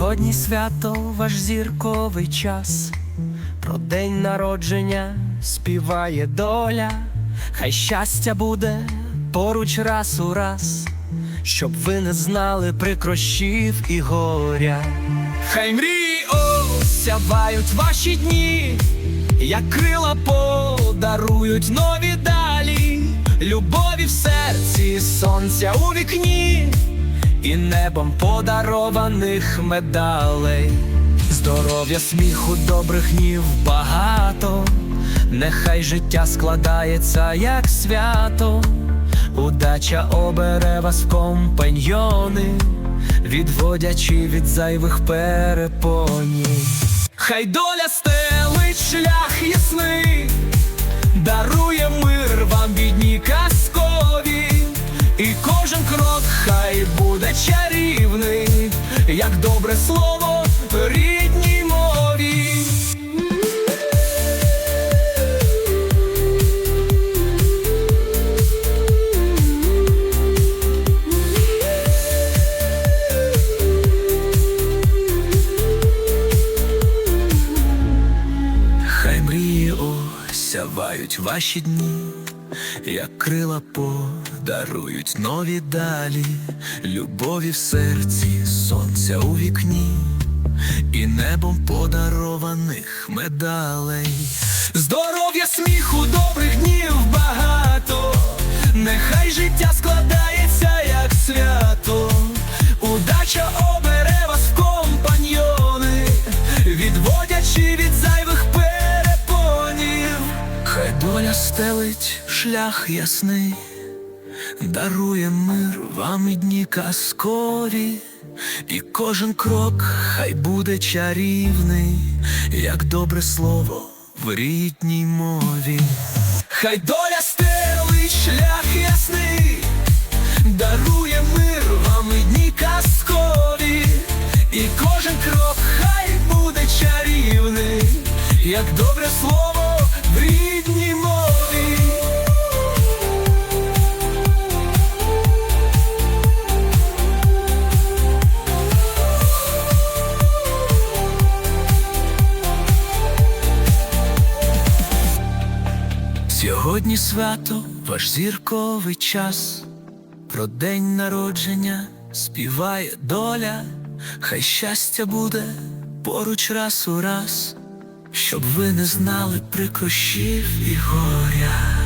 Сьогодні свято ваш зірковий час, про день народження співає доля, хай щастя буде поруч раз у раз, щоб ви не знали прикрощів і горя. Хай мрії осявають ваші дні, як крила подарують нові далі, любові в серці, сонця у вікні і небом подарованих медалей, здоров'я, сміху, добрих днів багато, нехай життя складається як свято, удача обере вас в компаньйони, відводячи від зайвих перепонів. Хай доля стелить шлях ясний, дарує мир вам бідні казкові, як добре слово рідній мові. Хай мрії осявають ваші дні, як крила подарують нові далі, любові в серці, сонця у вікні, і небом подарованих медалей. Здоров'я, сміху, добрих днів багато, нехай життя складається як свято, удача доля стелить шлях ясний, дарує мир вам і дні казкові, і кожен крок хай буде чарівний, як добре слово в рідній мові. Хай доля стелить шлях ясний, дарує мир вам і дні казкові, і кожен крок як добре слово в рідній мові. Сьогодні свято, ваш зірковий час, про день народження співає доля, хай щастя буде поруч раз у раз, щоб ви не знали прикрощів і горя.